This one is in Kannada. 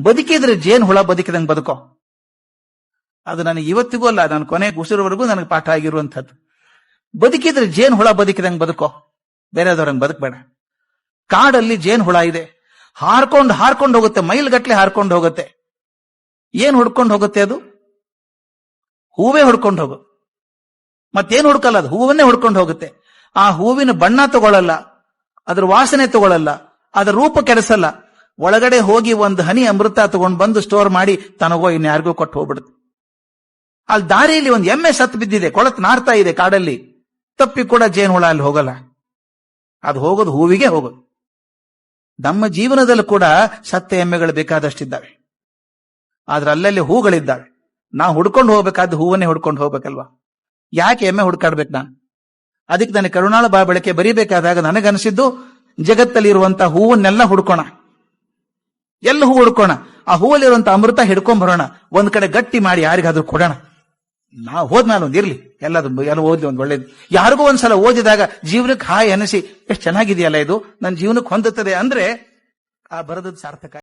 ಬದುಕಿದ್ರೆ ಜೇನ್ ಹುಳ ಬದುಕಿದಂಗೆ ಬದುಕೋ. ಅದು ನನಗೆ ಇವತ್ತಿಗೂ ಅಲ್ಲ, ನಾನು ಕೊನೆ ಉಸಿರುವರೆಗೂ ನನಗೆ ಪಾಠ ಆಗಿರುವಂಥದ್ದು. ಬದುಕಿದ್ರೆ ಜೇನ್ ಹುಳ ಬದುಕಿದಂಗೆ ಬದುಕೋ. ಬೇರೆದವ್ರಂಗೆ ಬದುಕಬೇಡ. ಕಾಡಲ್ಲಿ ಜೇನ್ ಹುಳ ಇದೆ. ಹಾರ್ಕೊಂಡು ಹಾರ್ಕೊಂಡು ಹೋಗುತ್ತೆ, ಮೈಲ್ಗಟ್ಲೆ ಹಾರ್ಕೊಂಡು ಹೋಗುತ್ತೆ. ಏನ್ ಹುಡ್ಕೊಂಡು ಹೋಗುತ್ತೆ ಅದು? ಹೂವೇ ಹುಡ್ಕೊಂಡು ಹೋಗು. ಮತ್ತೇನು ಹುಡ್ಕಲ್ಲ ಅದು? ಹೂವನ್ನೇ ಹುಡ್ಕೊಂಡು ಹೋಗುತ್ತೆ. ಆ ಹೂವಿನ ಬಣ್ಣ ತಗೊಳ್ಳಲ್ಲ ಅದ್ರ ವಾಸನೆ ತಗೊಳ್ಳಲ್ಲ ಅದರ ರೂಪ ಕೆಡಿಸಲ್ಲ ಒಳಗಡೆ ಹೋಗಿ ಒಂದು ಹನಿ ಅಮೃತ ತಗೊಂಡು ಬಂದು ಸ್ಟೋರ್ ಮಾಡಿ ತನಗೋ ಇನ್ಯಾರಿಗೂ ಕೊಟ್ಟು ಹೋಗ್ಬಿಡುತ್ತೆ. ಅಲ್ಲಿ ದಾರಿಯಲ್ಲಿ ಒಂದು ಎಮ್ಮೆ ಸತ್ತು ಬಿದ್ದಿದೆ, ಕೊಳತ್ ನಾರ್ತಾ ಇದೆ ಕಾಡಲ್ಲಿ. ತಪ್ಪಿ ಕೂಡ ಜೇನು ಹುಳ ಅಲ್ಲಿ ಹೋಗಲ್ಲ. ಅದು ಹೋಗೋದು ಹೂವಿಗೆ ಹೋಗೋದು. ನಮ್ಮ ಜೀವನದಲ್ಲೂ ಕೂಡ ಸತ್ತ ಎಮ್ಮೆಗಳು ಬೇಕಾದಷ್ಟಿದ್ದಾವೆ. ಆದ್ರೆ ಅಲ್ಲಲ್ಲಿ ಹೂಗಳಿದ್ದಾವೆ. ನಾವು ಹುಡ್ಕೊಂಡು ಹೋಗ್ಬೇಕಾದ ಹೂವನ್ನೇ ಹುಡ್ಕೊಂಡು ಹೋಗ್ಬೇಕಲ್ವಾ? ಯಾಕೆ ಎಮ್ಮೆ ಹುಡ್ಕಾಡ್ಬೇಕು ನಾನು? ಅದಕ್ಕೆ ನನಗೆ ಕರುಣಾಳ ಬಾ ಬೆಳಕೆ ಬರೀಬೇಕಾದಾಗ ನನಗನಿಸಿದ್ದು ಜಗತ್ತಲ್ಲಿ ಇರುವಂತಹ ಹೂವನ್ನೆಲ್ಲ ಹುಡ್ಕೋಣ. ಎಲ್ಲ ಹೂ ಹುಡ್ಕೋಣ. ಆ ಹೂವಲ್ಲಿರುವಂತ ಅಮೃತ ಹಿಡ್ಕೊಂಡ್ ಬರೋಣ. ಒಂದ್ ಕಡೆ ಗಟ್ಟಿ ಮಾಡಿ ಯಾರಿಗಾದ್ರೂ ಕೊಡೋಣ. ನಾವು ಹೋದ್ಮೇಲೆ ಒಂದ್ ಇರ್ಲಿ. ಎಲ್ಲದು ಎಲ್ಲ ಓದ್ಲಿ ಒಂದ್ ಒಳ್ಳೇದು. ಯಾರಿಗೂ ಒಂದ್ಸಲ ಓದಿದಾಗ ಜೀವನಕ್ಕೆ ಹಾಯ್ ಅನಿಸಿ ಎಷ್ಟು ಚೆನ್ನಾಗಿದೆಯಲ್ಲ ಇದು. ನನ್ನ ಜೀವನಕ್ಕೆ ಹೊಂದುತ್ತದೆ. ಅಂದ್ರೆ, ಆ ಬರದ ಸಾರ್ಥಕ.